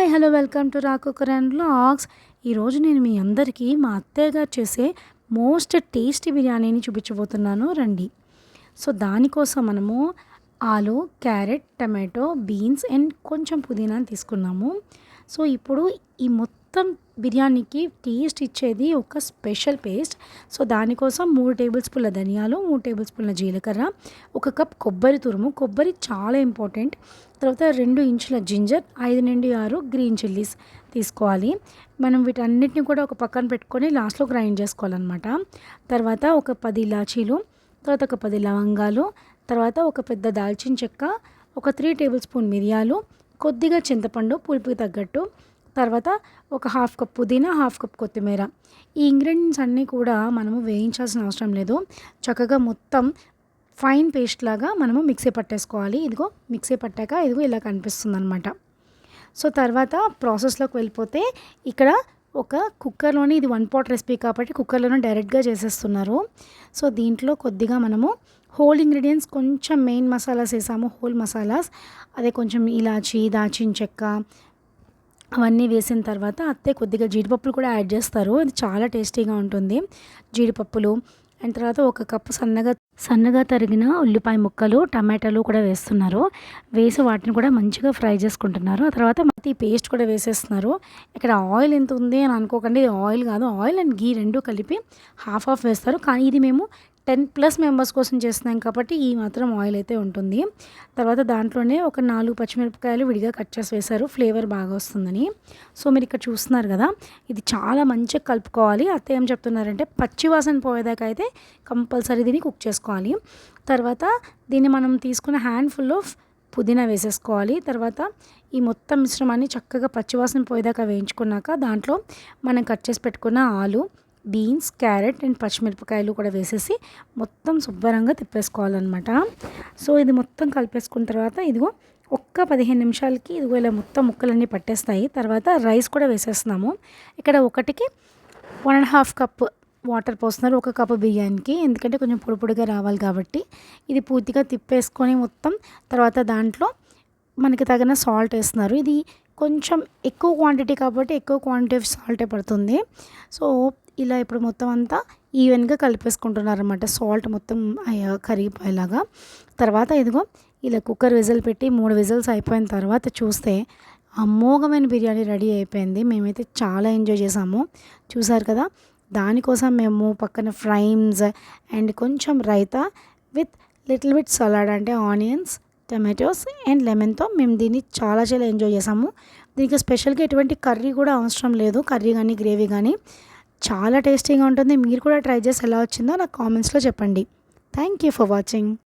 Hi hello welcome to రాకుకర్ and blogs ఈరోజు నేను మీ అందరికీ మా అత్తయ్య గారు చేసే మోస్ట్ టేస్టీ బిర్యానీని చూపించబోతున్నాను. రండి. సో దానికోసం మనము ఆలు క్యారెట్ టమాటో బీన్స్ అండ్ కొంచెం పుదీనా తీసుకున్నాము. సో ఇప్పుడు ఈ మొత్తం బిర్యానీకి టేస్ట్ ఇచ్చేది ఒక స్పెషల్ పేస్ట్ సో దానికోసం మూడు టేబుల్ స్పూన్ల ధనియాలు మూడు టేబుల్ స్పూన్ల జీలకర్ర ఒక కప్ కొబ్బరి తురుము. కొబ్బరి చాలా ఇంపార్టెంట్ తర్వాత రెండు ఇంచుల జింజర్ ఐదు నుండి ఆరు గ్రీన్ చిల్లీస్ తీసుకోవాలి. మనం వీటన్నిటిని కూడా ఒక పక్కన పెట్టుకొని లాస్ట్లో గ్రైండ్ చేసుకోవాలన్నమాట. తర్వాత ఒక పది ఇలాచీలు తర్వాత ఒక పది లవంగాలు తర్వాత ఒక పెద్ద దాల్చిన చెక్క ఒక త్రీ టేబుల్ స్పూన్ మిరియాలు కొద్దిగా చింతపండు పులుపుకి తగ్గట్టు తర్వాత ఒక హాఫ్ కప్ పుదీనా హాఫ్ కప్ కొత్తిమీర. ఈ ఇంగ్రీడియంట్స్ అన్నీ కూడా మనము వేయించాల్సిన అవసరం లేదు. చక్కగా మొత్తం ఫైన్ పేస్ట్ లాగా మనము మిక్సీ పట్టేసుకోవాలి. ఇదిగో మిక్సీ పట్టాక ఇదిగో ఇలా కనిపిస్తుంది అనమాట సో తర్వాత ప్రాసెస్లోకి వెళ్ళిపోతే ఇక్కడ ఒక కుక్కర్లోని ఇది వన్ పాట్ రెసిపీ కాబట్టి కుక్కర్లోనే డైరెక్ట్గా చేసేస్తున్నారు. సో దీంట్లో కొద్దిగా మనము హోల్ ఇంగ్రీడియంట్స్ కొంచెం మెయిన్ మసాలాస్ వేసాము. హోల్ మసాలాస్. అదే కొంచెం ఇలాచి దాచిన చెక్క అవన్నీ వేసిన తర్వాత అత్తే కొద్దిగా జీడిపప్పులు కూడా యాడ్ చేస్తారు. అది చాలా టేస్టీగా ఉంటుంది. జీడిపప్పులు అండ్ తర్వాత ఒక కప్పు సన్నగా సన్నగా తరిగిన ఉల్లిపాయ ముక్కలు టమాటాలు కూడా వేస్తున్నారు. వేసి వాటిని కూడా మంచిగా ఫ్రై చేసుకుంటున్నారు. ఆ తర్వాత మళ్ళీ పేస్ట్ కూడా వేసేస్తున్నారు. ఇక్కడ ఆయిల్ ఎంత ఉంది అని అనుకోకండి. ఇది ఆయిల్ కాదు. ఆయిల్ అండ్ గీ రెండు కలిపి హాఫ్ ఆఫ్ వేస్తారు. కానీ ఇది మేము టెన్ ప్లస్ మెంబర్స్ కోసం చేస్తున్నాం కాబట్టి ఈ మాత్రం ఆయిల్ అయితే ఉంటుంది. తర్వాత దాంట్లోనే ఒక నాలుగు పచ్చిమిరపకాయలు విడిగా కట్ చేసి వేశారు. ఫ్లేవర్ బాగా వస్తుందని. సో మీరు ఇక్కడ చూస్తున్నారు కదా ఇది చాలా మంచిగా కలుపుకోవాలి. అత్త ఏం చెప్తున్నారంటే పచ్చి వాసన పోయేదాకా అయితే కంపల్సరీ దీన్ని కుక్ చేసుకోవాలి. తర్వాత దీన్ని మనం తీసుకున్న హ్యాండ్ ఫుల్ ఆఫ్ పుదీనా వేసేసుకోవాలి. తర్వాత ఈ మొత్తం మిశ్రమాన్ని చక్కగా పచ్చివాసన పోయేదాకా వేయించుకున్నాక దాంట్లో మనం కట్ చేసి పెట్టుకున్న ఆలు బీన్స్ క్యారెట్ అండ్ పచ్చిమిరపకాయలు కూడా వేసేసి మొత్తం శుభ్రంగా తిప్పేసుకోవాలన్నమాట. సో ఇది మొత్తం కలిపేసుకున్న తర్వాత ఇదిగో ఒక్క పదిహేను నిమిషాలకి ఇదిగో ఇలా మొత్తం ముక్కలన్నీ పట్టేస్తాయి. తర్వాత రైస్ కూడా వేసేస్తున్నాము. ఇక్కడ ఒకటికి one and half cup water పోస్తున్నారు ఒక కప్పు బియ్యానికి. ఎందుకంటే కొంచెం పొడి పొడిగా రావాలి కాబట్టి ఇది పూర్తిగా తిప్పేసుకొని మొత్తం తర్వాత దాంట్లో మనకి తగిన సాల్ట్ వేస్తున్నారు. ఇది కొంచెం ఎక్కువ క్వాంటిటీ కాబట్టి ఎక్కువ క్వాంటిటీ ఆఫ్ సాల్టే పడుతుంది. సో ఇలా ఇప్పుడు మొత్తం అంతా ఈవెన్గా కలిపేసుకుంటున్నారు అనమాట సాల్ట్ మొత్తం కరిగిపోయేలాగా. తర్వాత ఇదిగో ఇలా కుక్కర్ విజిల్ పెట్టి మూడు విజిల్స్ అయిపోయిన తర్వాత చూస్తే అమోఘమైన బిర్యానీ రెడీ అయిపోయింది. మేమైతే చాలా ఎంజాయ్ చేసాము చూసారు కదా దానికోసం మేము పక్కన ఫ్రైమ్స్ అండ్ కొంచెం raita with little bit salad అంటే ఆనియన్స్ టమాటోస్ అండ్ లెమన్తో మేము దీన్ని చాలా చాలా ఎంజాయ్ చేసాము దీనికి స్పెషల్గా ఎటువంటి కర్రీ కూడా అవసరం లేదు. కర్రీ కానీ గ్రేవీ కానీ చాలా టేస్టీగా ఉంటుంది. మీరు కూడా ట్రై చేసి ఎలా వచ్చిందో నాకు కామెంట్స్లో చెప్పండి. Thank you for watching